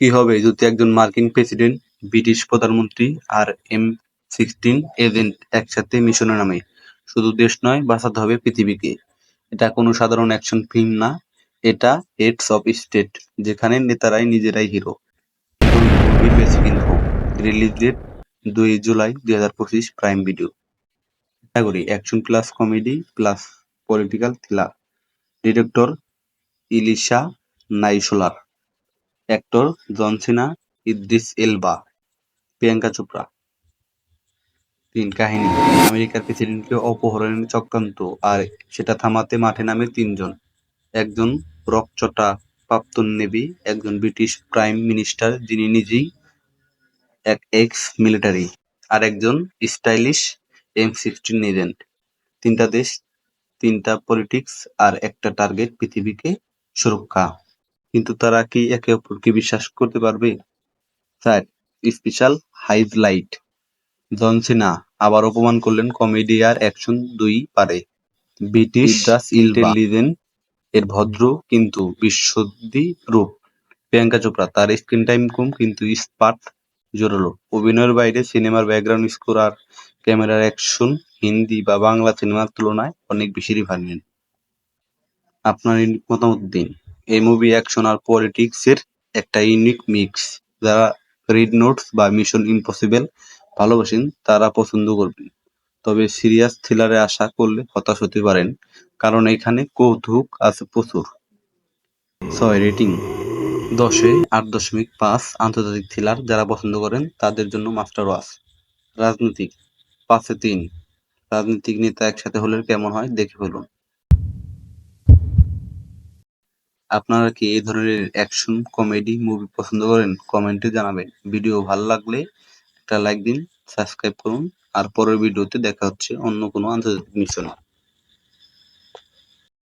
কি হবে যদি একজন মার্কিন প্রেসিডেন্ট, ব্রিটিশ প্রধানমন্ত্রী আর এম সিক্সটিন এজেন্ট একসাথে মিশনে নামে। শুধু দেশ নয়, বাঁচাতে হবে পৃথিবীকে। এটা কোনো সাধারণ অ্যাকশন ফিল্ম না। এটা হেডস অফ স্টেট যেখানে নেতারাই নিজেরাই হিরো। রিলিজ ডেট দুই জুলাই দুই হাজার পঁচিশ prime video. Category action plus comedy plus political thriller director Ilya Naishuller. Actor John Cena, Idris Elba, Priyanka Chopra. তিন কাহিনী, আমেরিকার প্রেসিডেন্টকে অপহরণের চক্রান্ত আর সেটা থামাতে মাঠে নামে তিনজন। একজন রকচটা প্রাপ্তন নেভি একজন ব্রিটিশ প্রাইম মিনিস্টার যিনি নিজেই এক এক্স মিলিটারি, আর একজন স্টাইলিশ এম সিক্সটিন এজেন্ট। তিনটা দেশ, তিনটা পলিটিক্স আর একটা টার্গেট পৃথিবীকে সুরক্ষা। কিন্তু তারা কি একে অপরকে বিশ্বাস করতে পারবে? Sir special highlight John Cena আবার অপমান করলেন কমেডি আর অ্যাকশন দুই পারে। ব্রিটিশ ইন্টেলিজেন্ট এর ভদ্র কিন্তু বিশ্বদি রূপ। প্রিয়াঙ্কা চোপড়া তার স্ক্রিন টাইম কম কিন্তু স্পার্ট জোরালো। অভিনয়ের বাইরে সিনেমার ব্যাকগ্রাউন্ড স্কোর আর ক্যামেরার অ্যাকশন হিন্দি বা বাংলা সিনেমার তুলনায় অনেক বেশি রিভার্নেন্ট আপনার মতামত দিন। এই মুভি অ্যাকশন আর পলিটিক্স এর একটা ইউনিক মিক্স যারা রিড নোটস বা মিশন ইম্পসিবল ভালোবাসেন, তারা পছন্দ করবেন। তবে সিরিয়াস থ্রিলারে আশা করলে হতাশ হতে পারেন, কারণ এখানে কৌতুক আছে প্রচুর। ছয় রেটিং দশে আট দশমিক পাঁচ আন্তর্জাতিক থ্রিলার যারা পছন্দ করেন, তাদের জন্য মাস্টার ওয়াশ রাজনৈতিক, পাঁচে তিন। রাজনৈতিক নেতা একসাথে হলে কেমন হয়, দেখে ফেলুন। আপনারা কি এই ধরনের অ্যাকশন কমেডি মুভি পছন্দ করেন কমেন্টে জানাবেন। ভিডিও ভালো লাগলে একটা লাইক দিন সাবস্ক্রাইব করুন। আর পরের ভিডিওতে দেখা হচ্ছে অন্য কোনো আন্তর্জাতিক মিশনে